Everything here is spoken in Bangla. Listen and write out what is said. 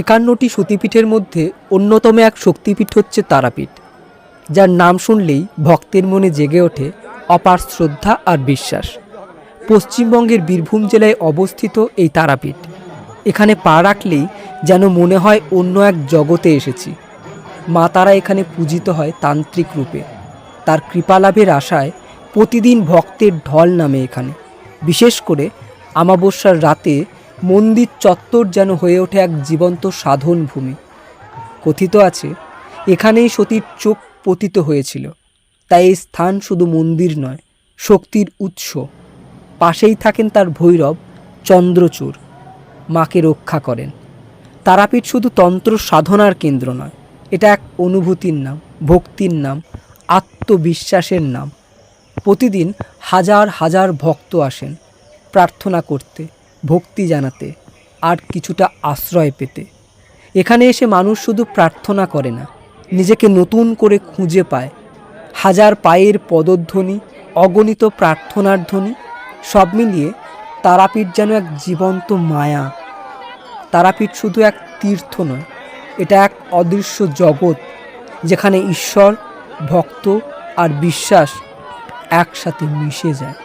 একান্নটি সতীপীঠের মধ্যে অন্যতম এক শক্তিপীঠ হচ্ছে তারাপীঠ, যার নাম শুনলেই ভক্তের মনে জেগে ওঠে অপার শ্রদ্ধা আর বিশ্বাস। পশ্চিমবঙ্গের বীরভূম জেলায় অবস্থিত এই তারাপীঠ, এখানে পা রাখলেই যেন মনে হয় অন্য এক জগতে এসেছি। মা তারা এখানে পূজিত হয় তান্ত্রিক রূপে। তার কৃপালাভের আশায় প্রতিদিন ভক্তের ঢল নামে এখানে, বিশেষ করে আমাবস্যার রাতে মন্দির চত্বর যেন হয়ে ওঠে এক জীবন্ত সাধন ভূমি। কথিত আছে, এখানেই সতীর চোখ পতিত হয়েছিল। তাই এই স্থান শুধু মন্দির নয়, শক্তির উৎস। পাশেই থাকেন তার ভৈরব, চন্দ্রচূড়। মাকে রক্ষা করেন। তারাপীঠ শুধু তন্ত্র সাধনার কেন্দ্র নয়, এটা এক অনুভূতির নাম, ভক্তির নাম, আত্মবিশ্বাসের নাম। প্রতিদিন হাজার হাজার ভক্ত আসেন, প্রার্থনা করতে। ভক্তি জানাতে, আর কিছুটা আশ্রয় পেতে। এখানে এসে মানুষ শুধু প্রার্থনা করে না, নিজেকে নতুন করে খুঁজে পায়। হাজার পায়ের পদধ্বনি, অগণিত প্রার্থনার ধ্বনি, সব মিলিয়ে তারাপীঠ যেন এক জীবন্ত মায়া। তারাপীঠ শুধু এক তীর্থ নয়, এটা এক অদৃশ্য জগৎ, যেখানে ঈশ্বর, ভক্ত আর বিশ্বাস একসাথে মিশে যায়।